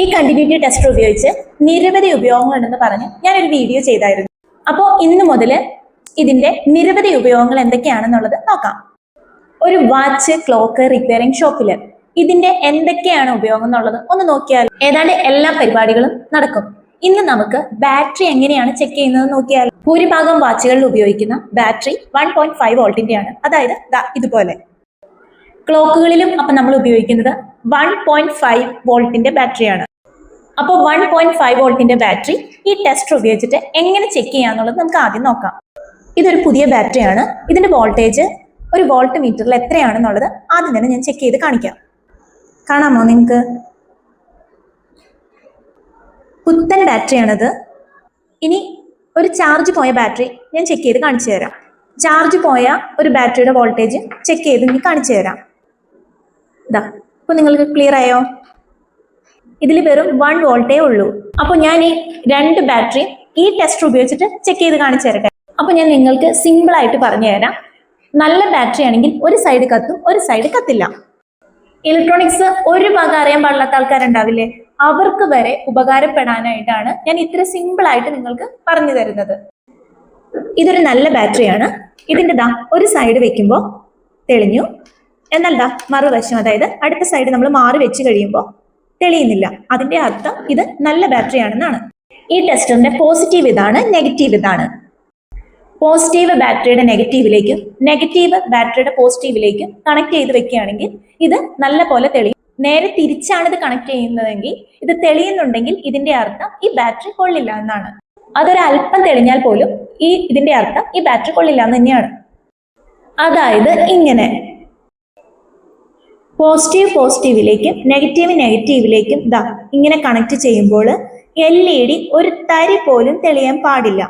ഈ continuity tester ഉപയോഗിച്ച് നിരവധി ഉപയോഗങ്ങളുണ്ടെന്ന് പറഞ്ഞ് ഞാനൊരു വീഡിയോ ചെയ്തായിരുന്നു. അപ്പോൾ ഇന്ന് മുതൽ ഇതിന്റെ നിരവധി ഉപയോഗങ്ങൾ എന്തൊക്കെയാണെന്നുള്ളത് നോക്കാം. ഒരു വാച്ച് ക്ലോക്ക് റിപ്പയറിംഗ് ഷോപ്പിൽ ഇതിന്റെ എന്തൊക്കെയാണ് ഉപയോഗം എന്നുള്ളത് ഒന്ന് നോക്കിയാൽ ഏതാണ്ട് എല്ലാ പരിപാടികളും നടക്കും. ഇന്ന് നമുക്ക് ബാറ്ററി എങ്ങനെയാണ് ചെക്ക് ചെയ്യുന്നത് നോക്കിയാൽ ഭൂരിഭാഗം വാച്ചുകളിൽ ഉപയോഗിക്കുന്ന ബാറ്ററി വൺ പോയിന്റ് ഫൈവ് വോൾട്ടിന്റെയാണ് അതായത് ദാ ഇതുപോലെ. ക്ലോക്കുകളിലും അപ്പൊ നമ്മൾ ഉപയോഗിക്കുന്നത് വൺ പോയിന്റ് ഫൈവ് വോൾട്ടിന്റെ ബാറ്ററിയാണ് അപ്പോൾ വൺ പോയിന്റ് ഫൈവ് വോൾട്ടിന്റെ ബാറ്ററി ഈ ടെസ്റ്റർ ഉപയോഗിച്ചിട്ട് എങ്ങനെ ചെക്ക് ചെയ്യാന്നുള്ളത് നമുക്ക് ആദ്യം നോക്കാം. ഇതൊരു പുതിയ ബാറ്ററിയാണ് ഇതിന്റെ വോൾട്ടേജ് ഒരു വോൾട്ട് മീറ്ററിൽ എത്രയാണെന്നുള്ളത് ആദ്യം തന്നെ ഞാൻ ചെക്ക് ചെയ്ത് കാണിക്കാം. കാണാമോ നിങ്ങൾക്ക്? പുത്തൻ ബാറ്ററിയാണത് ഇനി ഒരു ചാർജ് പോയ ബാറ്ററി ഞാൻ ചെക്ക് ചെയ്ത് കാണിച്ചു തരാം. ചാർജ് പോയ ഒരു ബാറ്ററിയുടെ വോൾട്ടേജ് ചെക്ക് ചെയ്ത് ഇനി കാണിച്ചു തരാം. ഇതാ ഇപ്പൊ നിങ്ങൾക്ക് ക്ലിയർ ആയോ? ഇതിൽ വെറും വൺ വോൾട്ടേ ഉള്ളൂ. അപ്പോൾ ഞാൻ ഈ രണ്ട് ബാറ്ററി ഈ ടെസ്റ്റർ ഉപയോഗിച്ചിട്ട് ചെക്ക് ചെയ്ത് കാണിച്ചു തരട്ടെ. അപ്പോൾ ഞാൻ നിങ്ങൾക്ക് സിമ്പിൾ ആയിട്ട് പറഞ്ഞു തരാം. നല്ല ബാറ്ററി ആണെങ്കിൽ ഒരു സൈഡ് കത്തും ഒരു സൈഡ് കത്തില്ല. ഇലക്ട്രോണിക്സ് ഒരു ഭാഗം അറിയാൻ പാടില്ലാത്ത ആൾക്കാരുണ്ടാവില്ലേ? അവർക്ക് വരെ ഉപകാരപ്പെടാനായിട്ടാണ് ഞാൻ ഇത്ര സിമ്പിൾ ആയിട്ട് നിങ്ങൾക്ക് പറഞ്ഞു തരുന്നത്. ഇതൊരു നല്ല ബാറ്ററിയാണ്. ഇതിന്റെ ദാ ഒരു സൈഡ് വെക്കുമ്പോൾ തെളിഞ്ഞു. എന്നാൽ ദാ മറുവശം. അതായത് അടുത്ത സൈഡ് നമ്മൾ മാറി വെച്ച് കഴിയുമ്പോൾ തെളിയുന്നില്ല. അതിന്റെ അർത്ഥം ഇത് നല്ല ബാറ്ററി ആണെന്നാണ്. ഈ ടെസ്റ്ററിന്റെ പോസിറ്റീവ് ഇതാണ് നെഗറ്റീവ് ഇതാണ്. പോസിറ്റീവ് ബാറ്ററിയുടെ നെഗറ്റീവിലേക്കും നെഗറ്റീവ് ബാറ്ററിയുടെ പോസിറ്റീവിലേക്കും കണക്ട് ചെയ്ത് വെക്കുകയാണെങ്കിൽ ഇത് നല്ല പോലെ തെളിയും. നേരെ തിരിച്ചാണ് ഇത് കണക്ട് ചെയ്യുന്നതെങ്കിൽ ഇത് തെളിയുന്നുണ്ടെങ്കിൽ ഇതിന്റെ അർത്ഥം ഈ ബാറ്ററി കൊള്ളില്ല എന്നാണ്. അതൊരല്പം തെളിഞ്ഞാൽ പോലും ഈ ഇതിന്റെ അർത്ഥം ഈ ബാറ്ററി കൊള്ളില്ല എന്ന് തന്നെയാണ്. അതായത് ഇങ്ങനെ. പോസിറ്റീവ് പോസിറ്റീവിലേക്കും നെഗറ്റീവ് നെഗറ്റീവിലേക്കും ദ ഇങ്ങനെ കണക്ട് ചെയ്യുമ്പോൾ എൽ ഇ ഡി ഒരു തരി പോലും തെളിയാൻ പാടില്ല.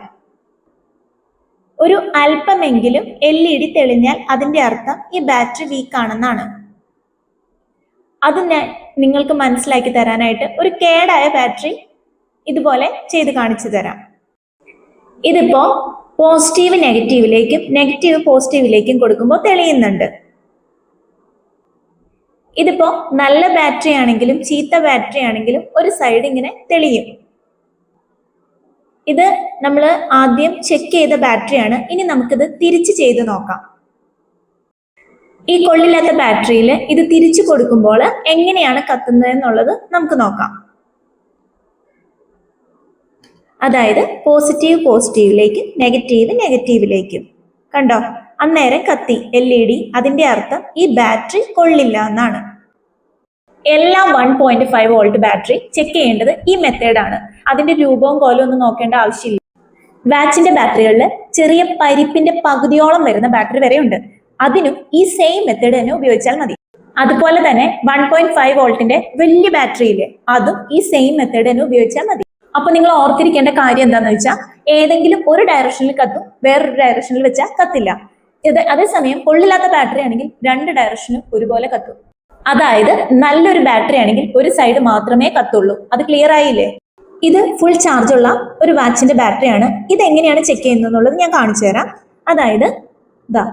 ഒരു അല്പമെങ്കിലും എൽ ഇ ഡി തെളിഞ്ഞാൽ അതിന്റെ അർത്ഥം ഈ ബാറ്ററി വീക്ക് ആണെന്നാണ്. അത് ഞാൻ നിങ്ങൾക്ക് മനസ്സിലാക്കി തരാനായിട്ട് ഒരു കേടായ ബാറ്ററി ഇതുപോലെ ചെയ്ത് കാണിച്ചു തരാം. ഇതിപ്പോ പോസിറ്റീവ് നെഗറ്റീവിലേക്കും നെഗറ്റീവ് പോസിറ്റീവിലേക്കും കൊടുക്കുമ്പോൾ തെളിയുന്നുണ്ട്. ഇതിപ്പോ നല്ല ബാറ്ററി ആണെങ്കിലും ചീത്ത ബാറ്ററി ആണെങ്കിലും ഒരു സൈഡ് ഇങ്ങനെ തെളിയും. ഇത് നമ്മൾ ആദ്യം ചെക്ക് ചെയ്ത ബാറ്ററിയാണ് ഇനി നമുക്കിത് തിരിച്ച് ചെയ്ത് നോക്കാം. ഈ കൊള്ളില്ലാത്ത ബാറ്ററിയിൽ ഇത് തിരിച്ചു കൊടുക്കുമ്പോൾ എങ്ങനെയാണ് കത്തുന്നത് എന്നുള്ളത് നമുക്ക് നോക്കാം. അതായത് പോസിറ്റീവ് പോസിറ്റീവിലേക്കും നെഗറ്റീവ് നെഗറ്റീവിലേക്കും കണ്ടോ? അന്നേരം കത്തി. എൽ ഇ ഡി അതിന്റെ അർത്ഥം ഈ ബാറ്ററി കൊള്ളില്ല എന്നാണ്. എല്ലാം one point five volt battery. Check ചെയ്യേണ്ടത് ഈ മെത്തേഡാണ് അതിന്റെ രൂപവും കോലവും ഒന്നും നോക്കേണ്ട ആവശ്യമില്ല. വാച്ചിന്റെ ബാറ്ററികളിൽ ചെറിയ പരിപ്പിന്റെ പകുതിയോളം വരുന്ന ബാറ്ററി വരെ ഉണ്ട്. അതിനും ഈ സെയിം മെത്തേഡ് തന്നെ ഉപയോഗിച്ചാൽ മതി. അതുപോലെ തന്നെ വൺ പോയിന്റ് ഫൈവ് വോൾട്ടിന്റെ വലിയ ബാറ്ററിയില്ലേ അതും ഈ സെയിം മെത്തേഡ് തന്നെ ഉപയോഗിച്ചാൽ മതി. അപ്പൊ നിങ്ങൾ ഓർത്തിരിക്കേണ്ട കാര്യം എന്താണെന്ന് വെച്ചാൽ ഏതെങ്കിലും ഒരു ഡയറക്ഷനിൽ കത്തും വേറൊരു ഡയറക്ഷനിൽ വെച്ചാൽ കത്തില്ല. ഇത് അതേസമയം കൊള്ളില്ലാത്ത ബാറ്ററി ആണെങ്കിൽ രണ്ട് ഡയറക്ഷനും ഒരുപോലെ കത്തും. അതായത് നല്ലൊരു ബാറ്ററി ആണെങ്കിൽ ഒരു സൈഡ് മാത്രമേ കത്തുള്ളൂ. അത് ക്ലിയർ ആയില്ലേ? ഇത് ഫുൾ ചാർജ് ഉള്ള ഒരു വാച്ചിന്റെ ബാറ്ററി ആണ്. ഇത് എങ്ങനെയാണ് ചെക്ക് ചെയ്യുന്നത് ഞാൻ കാണിച്ചു തരാം. അതായത് ഇതാ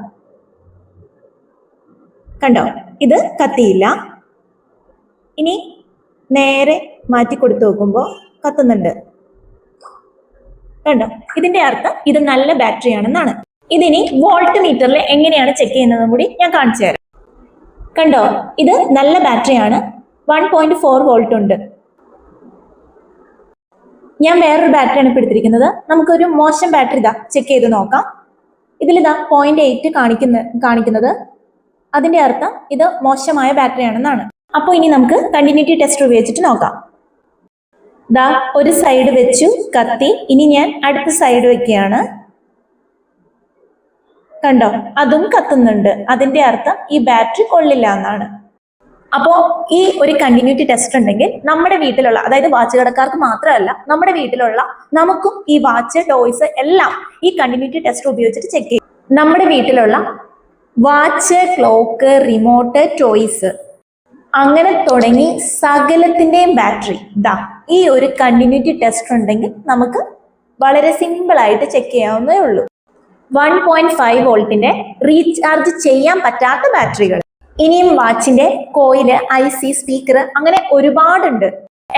കണ്ടോ? ഇത് കത്തിയില്ല. ഇനി നേരെ മാറ്റി കൊടുത്തു നോക്കുമ്പോൾ കത്തുന്നുണ്ട്. കണ്ടോ? ഇതിന്റെ അർത്ഥം ഇത് നല്ല ബാറ്ററി ആണെന്നാണ്. ഇതിനി വോൾട്ട് മീറ്ററിൽ എങ്ങനെയാണ് ചെക്ക് ചെയ്യുന്നതും കൂടി ഞാൻ കാണിച്ചു തരാം. കണ്ടോ? ഇത് നല്ല ബാറ്ററിയാണ് വൺ പോയിന്റ് ഫോർ വോൾട്ട് ഉണ്ട്. ഞാൻ വേറൊരു ബാറ്ററിയാണ് ഇപ്പോൾ എടുത്തിരിക്കുന്നത് നമുക്കൊരു മോശം ബാറ്ററി ഇതാ ചെക്ക് ചെയ്ത് നോക്കാം. ഇതിലിതാ പോയിന്റ് എയ്റ്റ് കാണിക്കുന്ന കാണിക്കുന്നത്. അതിന്റെ അർത്ഥം ഇത് മോശമായ ബാറ്ററി ആണെന്നാണ്. അപ്പോൾ ഇനി നമുക്ക് കണ്ടിന്യൂറ്റി ടെസ്റ്റ് ഉപയോഗിച്ചിട്ട് നോക്കാം. ദാ ഒരു സൈഡ് വെച്ചു കത്തി. ഇനി ഞാൻ അടുത്ത സൈഡ് വെക്കുകയാണ്. കണ്ടോ? അതും കത്തുന്നുണ്ട്. അതിന്റെ അർത്ഥം ഈ ബാറ്ററി കൊള്ളില്ല എന്നാണ് അപ്പോ ഈ ഒരു കണ്ടിന്യൂറ്റി ടെസ്റ്റ് ഉണ്ടെങ്കിൽ നമ്മുടെ വീട്ടിലുള്ള അതായത് വാച്ച് കടക്കാർക്ക് മാത്രമല്ല നമ്മുടെ വീട്ടിലുള്ള നമുക്കും ഈ വാച്ച് ടോയ്സ് എല്ലാം ഈ കണ്ടിന്യൂറ്റി ടെസ്റ്റ് ഉപയോഗിച്ചിട്ട് ചെക്ക് ചെയ്യും. നമ്മുടെ വീട്ടിലുള്ള വാച്ച് ക്ലോക്ക് റിമോട്ട് ടോയ്സ് അങ്ങനെ തുടങ്ങി സകലത്തിന്റെയും ബാറ്ററി. ഇതാ ഈ ഒരു കണ്ടിന്യൂറ്റി ടെസ്റ്റ് ഉണ്ടെങ്കിൽ നമുക്ക് വളരെ സിമ്പിൾ ആയിട്ട് ചെക്ക് ചെയ്യാവുന്നേ ഉള്ളൂ. വൺ പോയിന്റ് ഫൈവ് വോൾട്ടിന്റെ റീചാർജ് ചെയ്യാൻ പറ്റാത്ത ബാറ്ററികൾ. ഇനിയും വാച്ചിന്റെ കോയിൽ ഐ സി സ്പീക്കർ അങ്ങനെ ഒരുപാടുണ്ട്.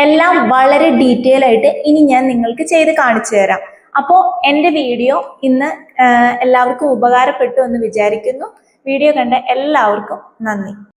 എല്ലാം വളരെ ഡീറ്റെയിൽ ആയിട്ട് ഇനി ഞാൻ നിങ്ങൾക്ക് ചെയ്ത് കാണിച്ചു തരാം. അപ്പോൾ എന്റെ വീഡിയോ ഇന്ന് എല്ലാവർക്കും ഉപകാരപ്പെട്ടു എന്ന് വിചാരിക്കുന്നു. വീഡിയോ കണ്ട എല്ലാവർക്കും നന്ദി.